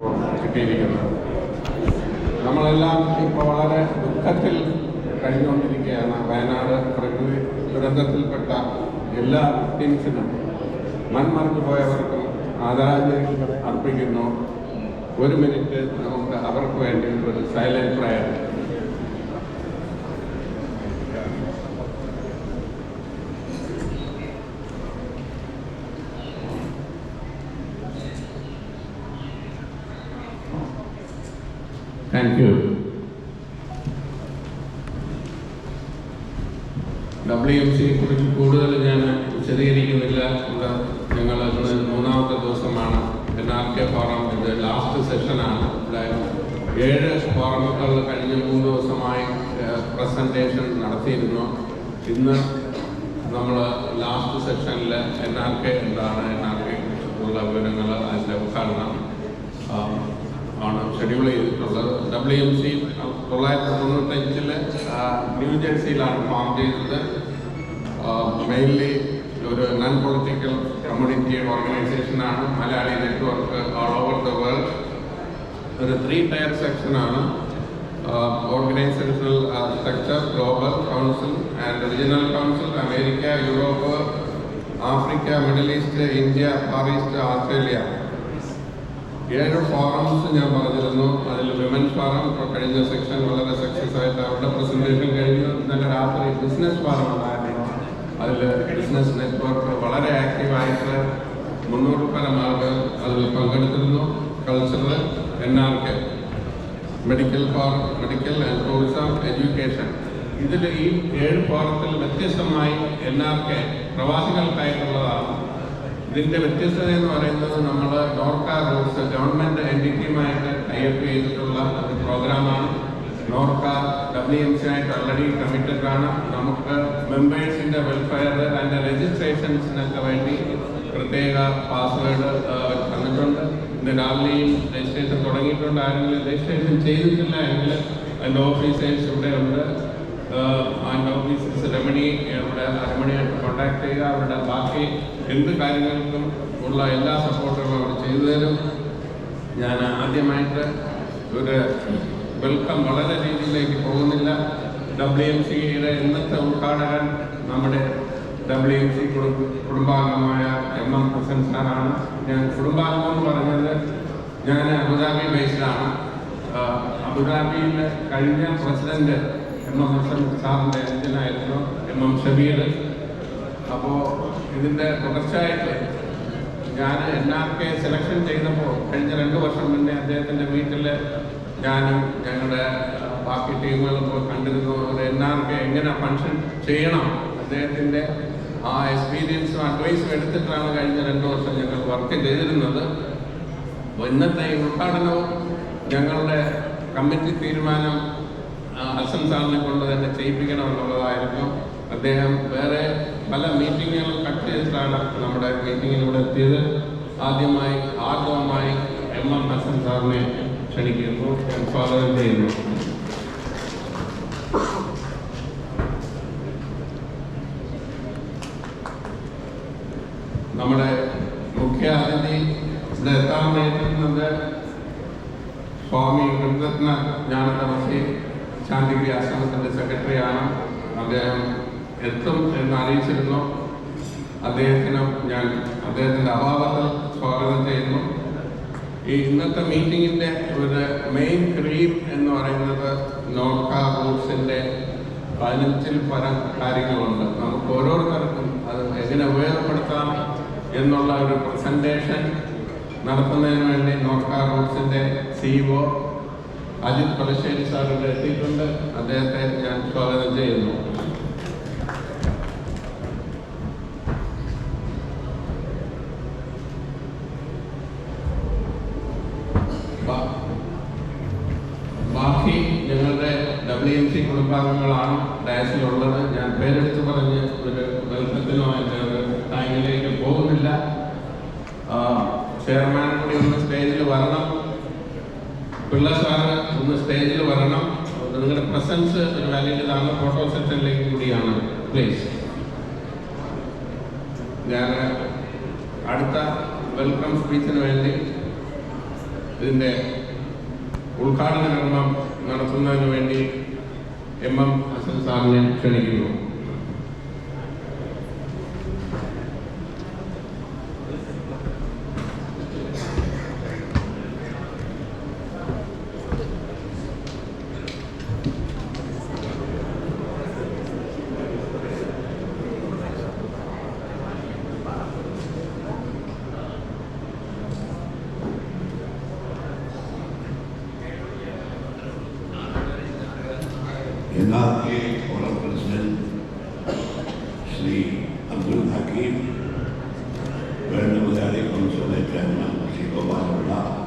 കിട്ടിയിരിക്കുന്നത്. നമ്മളെല്ലാം ഇപ്പോൾ വളരെ ദുഃഖത്തിൽ കഴിഞ്ഞുകൊണ്ടിരിക്കുകയാണ്. വയനാട് പ്രകൃതി ദുരന്തത്തിൽപ്പെട്ട എല്ലാ വിക്ടിംസിനും മൺമറഞ്ഞു പോയവർക്കും ആദരാഞ്ജലി അർപ്പിക്കുന്നു. ഒരു മിനിറ്റ് നമുക്ക് അവർക്ക് വേണ്ടി ഒരു silent prayer thank you W M സിയെ കുറിച്ച് കൂടുതൽ ഞാൻ വിശദീകരിക്കുന്നില്ല. ഇവിടെ ഞങ്ങൾ ഇന്ന് മൂന്നാമത്തെ ദിവസമാണ്. എൻ ആർ കെ ഫോറം ഇത് ലാസ്റ്റ് സെഷനാണ് ഇവിടെ ഏഴ് ഫോറമുകൾ കഴിഞ്ഞ മൂന്ന് ദിവസമായി പ്രസന്റേഷൻ നടത്തിയിരുന്നു. ഇന്ന് നമ്മൾ ലാസ്റ്റ് സെഷനിൽ എൻ ആർ കെ എന്താണ്? എൻ ആർ കെ കുറിച്ചുള്ള വിവരങ്ങൾ അതിന്റെ ഉദ്ഘാടനം. ആണ് ഷെഡ്യൂൾ ചെയ്തിട്ടുള്ളത്. ഡബ്ല്യു എം സി തൊള്ളായിരത്തി തൊണ്ണൂറ്റഞ്ചിൽ ന്യൂ ജേഴ്സിയിലാണ് ഫോം ചെയ്തത്. മെയിൻലി ഒരു non political community ഓർഗനൈസേഷനാണ് Malayali network all over the world ഒരു ത്രീ ടയർ സെക്ഷനാണ് organisational structure global council and regional council America Europe Africa middle east India far east Australia ഏഴ് forums ഞാൻ പറഞ്ഞിരുന്നു. അതിൽ women's forum ഇപ്പോൾ കഴിഞ്ഞ section വളരെ success ആയിട്ട് അവരുടെ പ്രസന്റേഷൻ കഴിഞ്ഞു ഇന്നലെ രാത്രി ബിസിനസ് ഫോറം ഉണ്ടായിരുന്നു. അതിൽ ബിസിനസ് നെറ്റ്വർക്ക് വളരെ ആക്റ്റീവായിട്ട് മുന്നൂറ് പരം ആളുകൾ അതിൽ പങ്കെടുത്തിരുന്നു. Cultural N R K medical for medical and tourism education ഇതിൽ ഈ ഏഴ് ഫോറത്തിൽ വ്യത്യസ്തമായി എൻ ആർ കെ പ്രവാസികൾക്കായിട്ടുള്ളതാണ്. ഇതിന്റെ വ്യത്യസ്തത എന്ന് പറയുന്നത് നമ്മൾ നോർക്ക റൂട്ട്സ് ഗവൺമെന്റ് എന്റിറ്റിയുമായിട്ട് ടൈപ്പ് ചെയ്തിട്ടുള്ള ഒരു പ്രോഗ്രാമാണ് നോർക്ക ഡബ്ല്യു എം സി ആയിട്ട് ഓൾറെഡി കമ്മിറ്റഡ് ആണ്. നമുക്ക് മെമ്പേഴ്സിന്റെ വെൽഫെയർ അതിന്റെ രജിസ്ട്രേഷൻസിനൊക്കെ വേണ്ടി പ്രത്യേക പാസ്വേഡ് തന്നിട്ടുണ്ട്. ഇന്ന് രാവിലെയും രജിസ്ട്രേഷൻ തുടങ്ങിയിട്ടുണ്ട്. ആരെങ്കിലും രജിസ്ട്രേഷൻ ചെയ്തിട്ടില്ല എങ്കിൽ അതിന്റെ ഓഫീസേഴ്സ് ഇവിടെ ഉണ്ട് ആൻഡ് ഓഫീസ് രമണി ഇവിടെ രമണിയായിട്ട് കോൺടാക്ട് ചെയ്യുക. അവരുടെ ബാക്കി എന്ത് കാര്യങ്ങൾക്കും ഉള്ള എല്ലാ സപ്പോർട്ടുകളും അവർ ചെയ്തു ഞാൻ ആദ്യമായിട്ട് ഒരു വെൽക്കം വളരെ രീതിയിലേക്ക് പോകുന്നില്ല. ഡബ്ല്യു എം സിയുടെ ഇന്നത്തെ ഉദ്ഘാടകൻ നമ്മുടെ ഡബ്ല്യു എം സി കുടുംബാംഗമായ എം എം ഹസൻ സാറാണ്. ഞാൻ കുടുംബാംഗം എന്ന് പറഞ്ഞത് ഞാൻ അബുദാബി ബേസ്ഡാണ് അബുദാബിയിൽ കഴിഞ്ഞ പ്രസിഡന്റ് എം എം ഹസൻ സാറിന്റെ അച്ഛനായിരുന്നു എം എം ഷബീർ. അപ്പോൾ ഇതിന്റെ തുടർച്ചയായിട്ട് ഞാൻ എൻ ആർ കെ സെലക്ഷൻ ചെയ്തപ്പോൾ കഴിഞ്ഞ രണ്ട് വർഷം മുന്നേ അദ്ദേഹത്തിന്റെ വീട്ടിൽ ഞാനും ഞങ്ങളുടെ ബാക്കി ടീമുകളും പോയി കണ്ടിരുന്നു. ഒരു എൻ ആർ കെ എങ്ങനെ ഫങ്ഷൻ ചെയ്യണം? അദ്ദേഹത്തിന്റെ ആ എക്സ്പീരിയൻസും അഡ്വൈസും എടുത്തിട്ടാണ് കഴിഞ്ഞ രണ്ട് വർഷം ഞങ്ങൾ വർക്ക് ചെയ്തിരുന്നത്. ഇന്നത്തെ ഈ ഉദ്ഘാടനവും ഞങ്ങളുടെ കമ്മിറ്റി തീരുമാനം ഹസൻ സാറിനെ കൊണ്ട് തന്നെ ചെയ്യിപ്പിക്കണം എന്നുള്ളതായിരുന്നു. അദ്ദേഹം വേറെ പല മീറ്റിങ്ങുകൾ കട്ട് ചെയ്തിട്ടാണ് നമ്മുടെ മീറ്റിങ്ങിലൂടെ എത്തിയത്. ആദ്യമായി ആർദ്രവമായി എം എം ഹസൻ സാറിനെ ക്ഷണിക്കുന്നു. സ്വാഗതം ചെയ്യുന്നു? നമ്മുടെ മുഖ്യ അതിഥി ഇവിടെ എത്താൻ നേരിടുന്നത് സ്വാമി ഗുരുരത്ന ജ്ഞാനതമസി ശാന്തിഗിരി ആശ്രമത്തിന്റെ സെക്രട്ടറിയാണ്. അദ്ദേഹം എത്തും എന്ന് അറിയിച്ചിരുന്നു. അദ്ദേഹത്തിനും ഞാൻ അദ്ദേഹത്തിന്റെ അഭാവത്തിൽ സ്വാഗതം ചെയ്യുന്നു. ഈ ഇന്നത്തെ മീറ്റിങ്ങിന്റെ ഒരു മെയിൻ ക്രീം എന്ന് പറയുന്നത് നോർക്ക റൂട്ട്സിന്റെ പതിനഞ്ചിൽ പരം കാര്യങ്ങളുണ്ട്. നമുക്ക് ഓരോരുത്തർക്കും അത് എങ്ങനെ ഉപയോഗപ്പെടുത്താം എന്നുള്ള ഒരു പ്രസന്റേഷൻ നടത്തുന്നതിന് വേണ്ടി നോർക്ക റൂട്ട്സിന്റെ സിഇഒ അജിത് പലശ്ശേരി സാർ ഇവിടെ എത്തിയിട്ടുണ്ട്. അദ്ദേഹത്തെ ഞാൻ സ്വാഗതം ചെയ്യുന്നു. ബാക്കി ഞങ്ങളുടെ ഡബ്ല്യു എം സി കുടുംബാംഗങ്ങളാണ് ഡയസിലുള്ളത് ഞാൻ പേരെടുത്ത് പറഞ്ഞ് ഒരു ബന്ധത്തിനോ എന്റെ ഒരു ടൈമിലേക്ക് പോകുന്നില്ല. ചെയർമാൻ കൂടി ഒന്ന് സ്റ്റേജിൽ വരണം. പിള്ള സാറ് ഒന്ന് സ്റ്റേജിൽ വരണം. നിങ്ങളുടെ പ്രസൻസ് ഒരു വാലിഡാണ് ഫോട്ടോ സെക്ഷനിലേക്ക് കൂടിയാണ്. പ്ലീസ് ഞാൻ അടുത്ത വെൽക്കം സ്പീച്ചിന് വേണ്ടി ഇതിന്റെ ഉദ്ഘാടന കർമ്മം നടത്തുന്നതിന് വേണ്ടി എം എം ഹസൻ സാറിനെ ക്ഷണിക്കുന്നു. Habib, Berne Moudari, Consul Eterna, Siko Barola,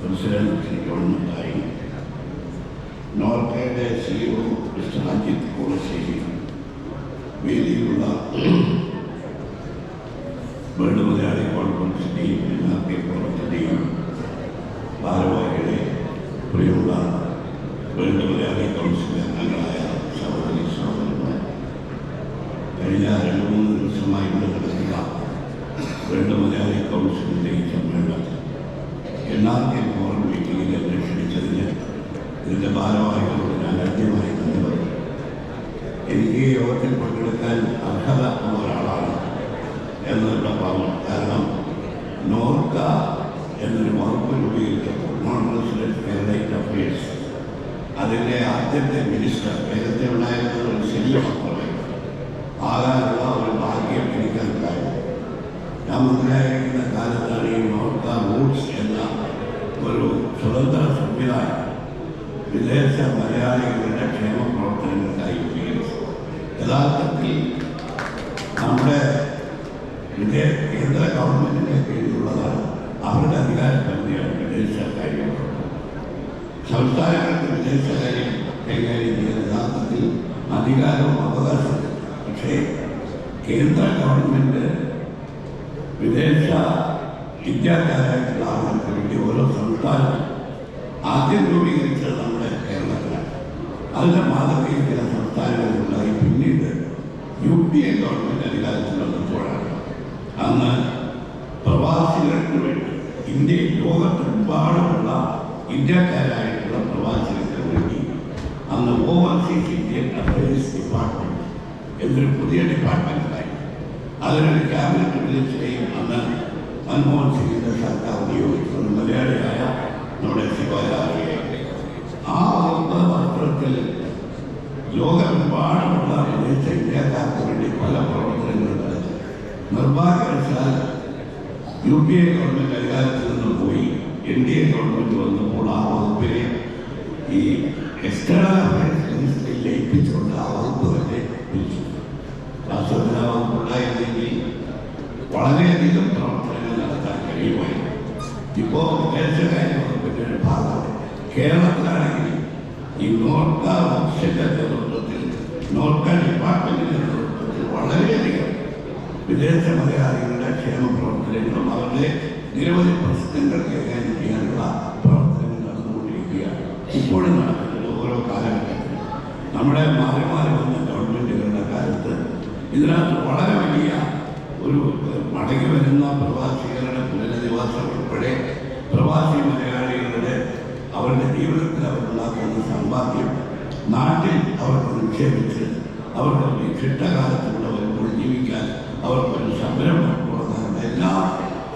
Consul Sikon Moudari, Norte de Sio, Krishnaji Kursi, Vili Ula, Berne എണ്ണാമത്തെ ഫോറം മീറ്റിംഗിൽ എന്നെ ക്ഷണിച്ചതിന് ഇതിന്റെ ഭാരവാഹികളോട് ഞാൻ ആദ്യമായി നന്ദി പറയും എനിക്ക് യോഗത്തിൽ പങ്കെടുക്കാൻ അർഹത ഉള്ള ഒരാളാണ് എന്നുള്ള ഭാവം. കാരണം നോർക്ക എന്നൊരു വകുപ്പ് രൂപീകരിച്ചപ്പോൾ നോൺ റെസിഡന്റ് അഫയേഴ്സ് അതിന്റെ ആദ്യത്തെ മിനിസ്റ്റർ നേരത്തെ ഉണ്ടായിരുന്ന ഒരു ശല്യ മാത്രമേ ആകാനുള്ള ഒരു ഭാഗ്യം എനിക്കുണ്ടായിരുന്നു ഞാൻ മന്ത്രിയായിരിക്കുന്ന കാലത്താണ് ഈ നോർക്ക റൂട്ട്സ് എന്ന ഒരു സ്വതന്ത്ര സംവിധാനം വിദേശ മലയാളികളുടെ ക്ഷേമ പ്രവർത്തനങ്ങൾക്കായി ഉപയോഗിച്ചു യഥാർത്ഥത്തിൽ നമ്മുടെ വിദേശ കേന്ദ്ര ഗവൺമെന്റിന്റെ കീഴിലുള്ളതാണ് അവരുടെ അധികാര പരിധിയാണ് വിദേശ കാര്യങ്ങൾ സംസ്ഥാനങ്ങൾക്ക് വിദേശകാര്യം കൈകാര്യം ചെയ്യുന്ന യഥാർത്ഥത്തിൽ അധികാരവും അവകാശവും. പക്ഷേ കേന്ദ്ര ഗവൺമെന്റ് വിദേശ ആളുകൾക്ക് വേണ്ടി ഓരോ സംസ്ഥാനം ആദ്യം രൂപീകരിച്ചത് നമ്മുടെ കേരളത്തിലാണ്. അതിന്റെ മാതൃകയിൽ ചില സംസ്ഥാനങ്ങളിലുണ്ടായി പിന്നീട് യു പി എ ഗവൺമെന്റ് അധികാരത്തിൽ വന്നപ്പോഴാണ്. അന്ന് പ്രവാസികൾക്ക് വേണ്ടി ഇന്ത്യയിൽ ലോകത്തെമ്പാടുമുള്ള ഇന്ത്യക്കാരായിട്ടുള്ള പ്രവാസികൾക്ക് വേണ്ടി അന്ന് ഓവർസീസ് ഇന്ത്യൻ അഫയേഴ്സ് ഡിപ്പാർട്ട്മെന്റ് എന്നൊരു പുതിയ ഡിപ്പാർട്ട്മെന്റായി അതിനൊരു ക്യാബിനറ്റ് മിനിസ്റ്ററെയും അന്ന് മൻമോഹൻ സിംഗിന്റെ സർക്കാർ നിയോഗിച്ചത് മലയാളിയായ നമ്മുടെ ആ വകുപ്പ് പത്രത്തിൽ ലോകമെമ്പാടുമുള്ള വിദേശ ഇന്ത്യക്കാർക്ക് വേണ്ടി പല പ്രവർത്തനങ്ങളും നടത്തി. നിർഭാഗ്യവശാൽ യു പി എ പോയി. എൻ ഗവൺമെന്റ് വന്നപ്പോൾ ആ വകുപ്പിനെ ഈ എക്സ്റ്റേണൽ അഫയേഴ്സ് മിനിസ്റ്ററിൽ ലയിപ്പിച്ചുകൊണ്ട് ആ വകുപ്പ് തന്നെ പിരിച്ചു. രാഷ്ട്രപതി ആ വകുപ്പ് ഉണ്ടായിരുന്നെങ്കിൽ വളരെയധികം പ്രവർത്തനങ്ങൾ നടത്താൻ കഴിയുമായിരുന്നു. ഇപ്പോൾ വിദേശകാര്യ വകുപ്പിന്റെ ഒരു ഭാഗമാണ്. കേരളത്തിലാണെങ്കിൽ ഈ നോർക്ക ഓപ്ഷന്റെ നേതൃത്വത്തിൽ നോർക്ക ഡിപ്പാർട്ട്മെന്റിന്റെ നേതൃത്വത്തിൽ വളരെയധികം വിദേശ മലയാളികളുടെ ക്ഷേമ പ്രവർത്തനങ്ങളും അവരുടെ നിരവധി പ്രശ്നങ്ങൾ കൈകാര്യം ചെയ്യാനുള്ള പ്രവർത്തനങ്ങൾ നടന്നുകൊണ്ടിരിക്കുകയാണ്. ഇപ്പോഴും നടക്കുന്നത് ഓരോ കാലഘട്ടത്തിലും. നമ്മുടെ മാറി മാറി വന്ന ഗവൺമെന്റുകളുടെ കാലത്ത് ഇതിനകത്ത് വളരെ വലിയ ഒരു മടങ്ങി വരുന്ന പ്രവാസികളുടെ പുനരധിവാസം ഉൾപ്പെടെ പ്രവാസി മലയാളികളുടെ അവരുടെ ജീവിതത്തിൽ അവരുണ്ടാക്കുന്ന സമ്പാദ്യം നാട്ടിൽ അവർക്ക് നിക്ഷേപിച്ച് അവർക്ക് ഈ ചിട്ടകാലത്തൂടെ വരുമ്പോൾ ജീവിക്കാൻ അവർക്കൊരു സംരംഭം തുടങ്ങാനുള്ള എല്ലാ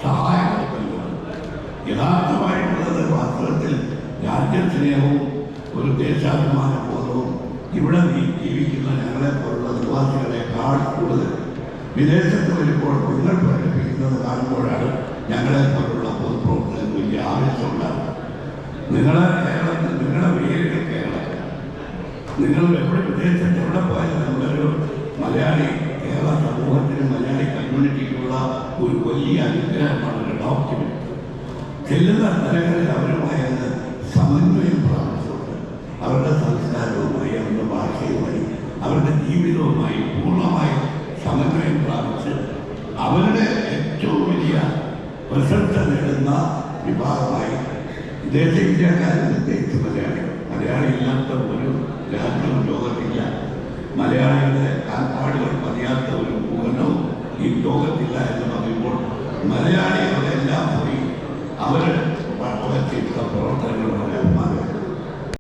സഹായങ്ങളും യഥാർത്ഥമായിട്ടുള്ളത് വാസ്തവത്തിൽ രാജ്യസ്നേഹവും ഒരു ദേശാഭിമാന ബോധവും ഇവിടെ ജീവിക്കുന്ന ഞങ്ങളെ പോലുള്ള നിവാസികളെക്കാൾ കൂടുതൽ. വിദേശത്ത് വരുമ്പോൾ നിങ്ങൾ പ്രകടിപ്പിക്കുന്നത് കാണുമ്പോഴാണ് ഞങ്ങളെ പോലുള്ള പൊതുപ്രവർത്തനം വലിയ ആവശ്യമുണ്ടാകുന്നത് നിങ്ങളെ കേരളത്തിൽ നിങ്ങളുടെ വീടുകൾ കേരളം. നിങ്ങൾ എവിടെ വിദേശത്ത് എവിടെ പോയാലും നമ്മളൊരു മലയാളി കേരള സമൂഹത്തിന് മലയാളി കമ്മ്യൂണിറ്റിക്കുള്ള ഒരു വലിയ അനുഗ്രഹമാണ് ഡോക്യുമെന്റ് ചെല്ലുന്ന സ്ഥലങ്ങളിൽ അവരുമായി അത് സമന്വയം പ്രാപിച്ചുകൊണ്ട് അവരുടെ സംസ്കാരവുമായി അവരുടെ ഭാഷയുമായി അവരുടെ ജീവിതവുമായി പൂർണമായി സമന്വയം പ്രാപിച്ച് അവരുടെ ഏറ്റവും പ്രശംസ നേടുന്ന വിഭാഗമായി വിദേശ ഇന്ത്യക്കാരൻ പ്രത്യേകിച്ച് മലയാളി മലയാളി ഇല്ലാത്ത ഒരു രാജ്യവും ലോകത്തില്ല. മലയാളികളുടെ കാൽപ്പാടുകൾ പതിയാത്ത ഒരു ഭൂഖണ്ഡവും ഈ ലോകത്തില്ല എന്ന് പറയുമ്പോൾ മലയാളികളെല്ലാം പോയി അവർ നടത്തിയിട്ടുള്ള പ്രവർത്തനങ്ങൾ